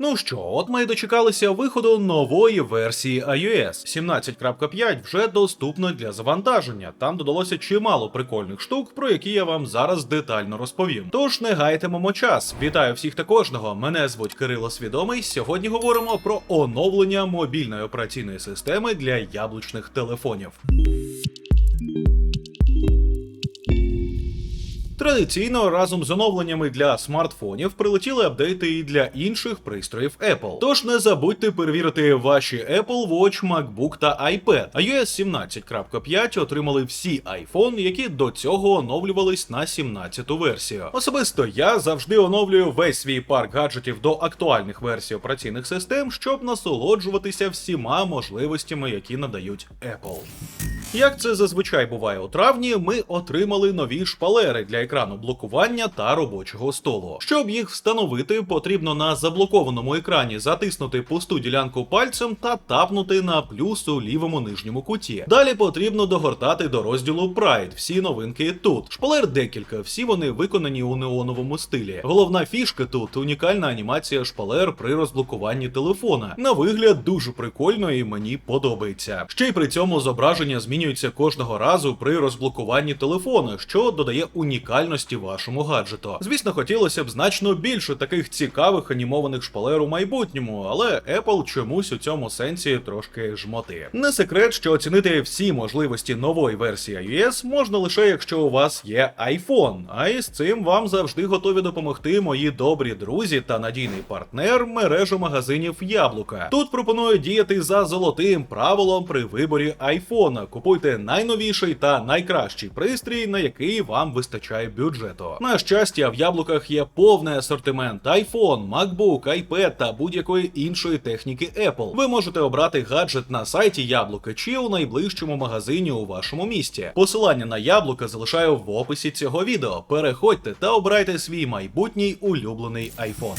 Ну що, от ми й дочекалися виходу нової версії iOS. 17.5 вже доступна для завантаження. Там додалося чимало прикольних штук, про які я вам зараз детально розповім. Тож не гайтимемо час. Вітаю всіх та кожного. Мене звуть Кирило Свідомий. Сьогодні говоримо про оновлення мобільної операційної системи для яблучних телефонів. Традиційно разом з оновленнями для смартфонів прилетіли апдейти і для інших пристроїв Apple. Тож не забудьте перевірити ваші Apple Watch, MacBook та iPad. iOS 17.5 отримали всі iPhone, які до цього оновлювались на 17-ту версію. Особисто я завжди оновлюю весь свій парк гаджетів до актуальних версій операційних систем, щоб насолоджуватися всіма можливостями, які надають Apple. Як це зазвичай буває у травні, ми отримали нові шпалери для екрану блокування та робочого столу. Щоб їх встановити, потрібно на заблокованому екрані затиснути пусту ділянку пальцем та тапнути на плюс у лівому нижньому куті. Далі потрібно догортати до розділу Pride. Всі новинки тут. Шпалер декілька, всі вони виконані у неоновому стилі. Головна фішка тут унікальна анімація шпалер при розблокуванні телефона. На вигляд дуже прикольно і мені подобається. Ще й при цьому зображення змінюється кожного разу при розблокуванні телефону, що додає унікальності вашому гаджету. Звісно, хотілося б значно більше таких цікавих анімованих шпалер у майбутньому, але Apple чомусь у цьому сенсі трошки жмоти. Не секрет, що оцінити всі можливості нової версії iOS можна лише якщо у вас є iPhone. А із цим вам завжди готові допомогти мої добрі друзі та надійний партнер мережу магазинів Яблука. Тут пропоную діяти за золотим правилом при виборі iPhone. Купуйте найновіший та найкращий пристрій, на який вам вистачає бюджету. На щастя, в яблуках є повний асортимент iPhone, MacBook, iPad та будь-якої іншої техніки Apple. Ви можете обрати гаджет на сайті Яблука чи у найближчому магазині у вашому місті. Посилання на яблука залишаю в описі цього відео. Переходьте та обирайте свій майбутній улюблений iPhone.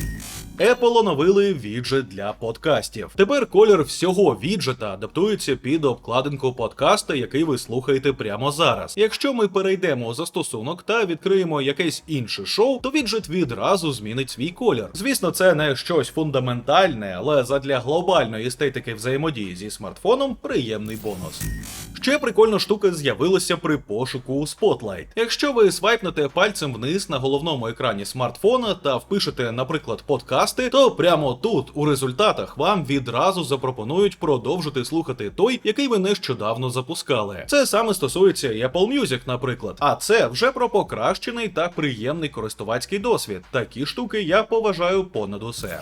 Apple оновили віджит для подкастів. Тепер колір всього віджета адаптується під обкладинку подкаста, який ви слухаєте прямо зараз. Якщо ми перейдемо у застосунок та відкриємо якесь інше шоу, то віджит відразу змінить свій колір. Звісно, це не щось фундаментальне, але задля глобальної естетики взаємодії зі смартфоном приємний бонус. Ще прикольна штука з'явилася при пошуку у Spotlight. Якщо ви свайпнете пальцем вниз на головному екрані смартфона та впишете, наприклад, подкасти, то прямо тут, у результатах, вам відразу запропонують продовжити слухати той, який ви нещодавно запускали. Це саме стосується і Apple Music, наприклад. А це вже про покращений та приємний користувацький досвід. Такі штуки я поважаю понад усе.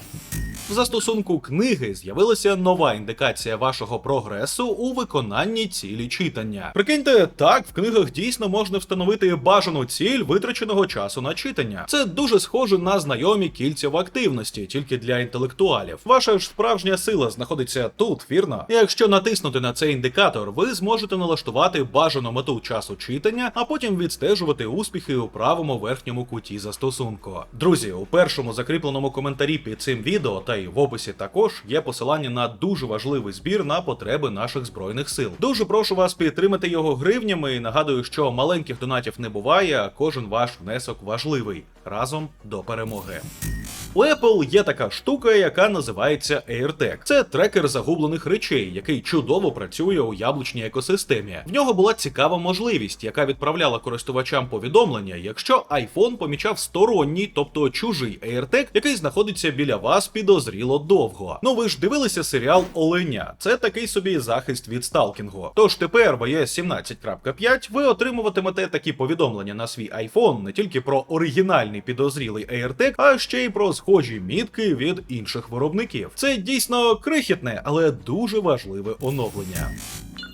В застосунку книги з'явилася нова індикація вашого прогресу у виконанні цілі читання. Прикиньте, так, в книгах дійсно можна встановити бажану ціль витраченого часу на читання. Це дуже схоже на знайомі кільця в активності, тільки для інтелектуалів. Ваша ж справжня сила знаходиться тут, вірно? Якщо натиснути на цей індикатор, ви зможете налаштувати бажану мету часу читання, а потім відстежувати успіхи у правому верхньому куті застосунку. Друзі, у першому закріпленому коментарі під цим відео та й в описі також є посилання на дуже важливий збір на потреби наших збройних сил. Дуже прошу вас підтримати його гривнями і нагадую, що маленьких донатів не буває, а кожен ваш внесок важливий. Разом до перемоги. У Apple є така штука, яка називається AirTag. Це трекер загублених речей, який чудово працює у яблучній екосистемі. В нього була цікава можливість, яка відправляла користувачам повідомлення, якщо iPhone помічав сторонній, тобто чужий AirTag, який знаходиться біля вас підозріло довго. Ну ви ж дивилися серіал Оленя. Це такий собі захист від сталкінгу. Тож тепер в iOS 17.5 ви отримуватимете такі повідомлення на свій iPhone не тільки про оригінальний підозрілий AirTag, а ще й про схожі мітки від інших виробників. Це дійсно крихітне, але дуже важливе оновлення.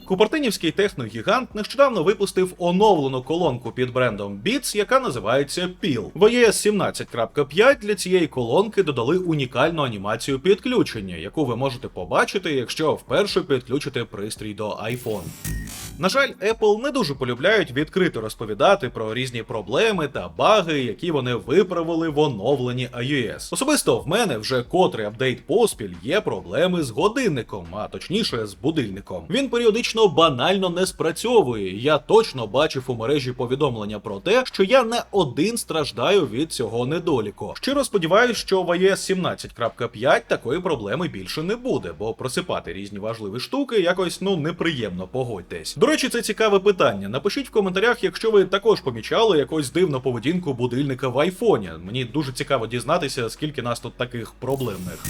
Купертинівський техногігант нещодавно випустив оновлену колонку під брендом Beats, яка називається PIL. В iOS 17.5 для цієї колонки додали унікальну анімацію підключення, яку ви можете побачити, якщо вперше підключите пристрій до iPhone. На жаль, Apple не дуже полюбляють відкрито розповідати про різні проблеми та баги, які вони виправили в оновленні iOS. Особисто в мене вже котрий апдейт поспіль є проблеми з годинником, а точніше з будильником. Він періодично банально не спрацьовує. Я точно бачив у мережі повідомлення про те, що я не один страждаю від цього недоліку. Щиро сподіваюся, що в iOS 17.5 такої проблеми більше не буде, бо просипати різні важливі штуки якось ну неприємно, погодьтесь. До речі, це цікаве питання. Напишіть в коментарях, якщо ви також помічали якусь дивну поведінку будильника в айфоні. Мені дуже цікаво дізнатися, скільки нас тут таких проблемних.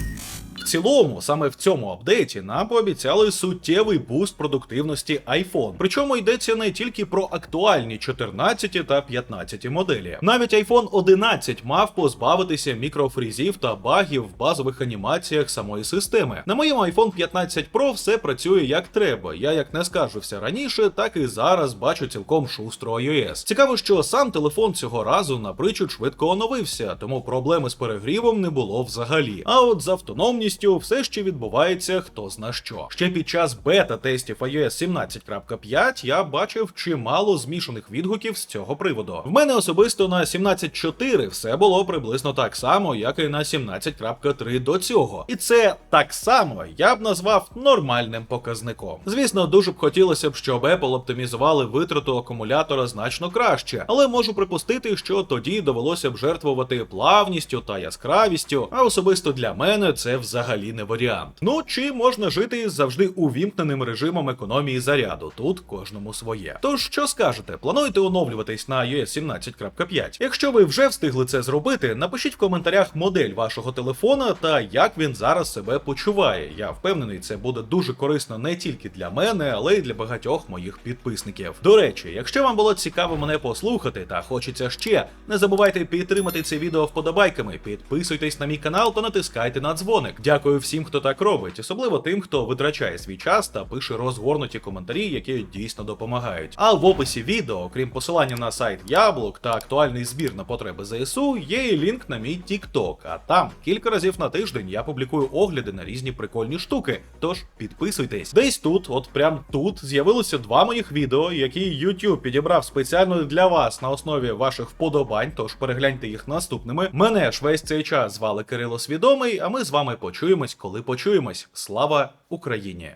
Цілому, саме в цьому апдейті нам пообіцяли суттєвий буст продуктивності iPhone. Причому йдеться не тільки про актуальні 14 та 15 моделі. Навіть iPhone 11 мав позбавитися мікрофрізів та багів в базових анімаціях самої системи. На моєму iPhone 15 Pro все працює як треба. Я як не скаржився раніше, так і зараз бачу цілком шустро iOS. Цікаво, що сам телефон цього разу напричуд швидко оновився, тому проблеми з перегрівом не було взагалі. А от з автономністю все ще відбувається хто зна що. Ще під час бета-тестів iOS 17.5 я бачив чимало змішаних відгуків з цього приводу. В мене особисто на 17.4 все було приблизно так само, як і на 17.3 до цього. І це так само я б назвав нормальним показником. Звісно, дуже б хотілося б, щоб Apple оптимізували витрату акумулятора значно краще, але можу припустити, що тоді довелося б жертвувати плавністю та яскравістю, а особисто для мене це взагалі не варіант. Ну чи можна жити завжди увімкненим режимом економії заряду? Тут кожному своє. Тож що скажете, плануєте оновлюватись на iOS 17.5? Якщо ви вже встигли це зробити, напишіть в коментарях модель вашого телефона та як він зараз себе почуває. Я впевнений, це буде дуже корисно не тільки для мене, але й для багатьох моїх підписників. До речі, якщо вам було цікаво мене послухати та хочеться ще, не забувайте підтримати це відео вподобайками, підписуйтесь на мій канал та натискайте на дзвоник. Дякую всім, хто так робить, особливо тим, хто витрачає свій час та пише розгорнуті коментарі, які дійсно допомагають. А в описі відео, окрім посилання на сайт Яблук та актуальний збір на потреби ЗСУ, є і лінк на мій TikTok, а там кілька разів на тиждень я публікую огляди на різні прикольні штуки. Тож підписуйтесь. Десь тут, от прям тут, з'явилося два моїх відео, які YouTube підібрав спеціально для вас на основі ваших вподобань. Тож перегляньте їх наступними. Мене ж весь цей час звали Кирило Свідомий, а ми з вами почуємось, коли почуємось. Слава Україні!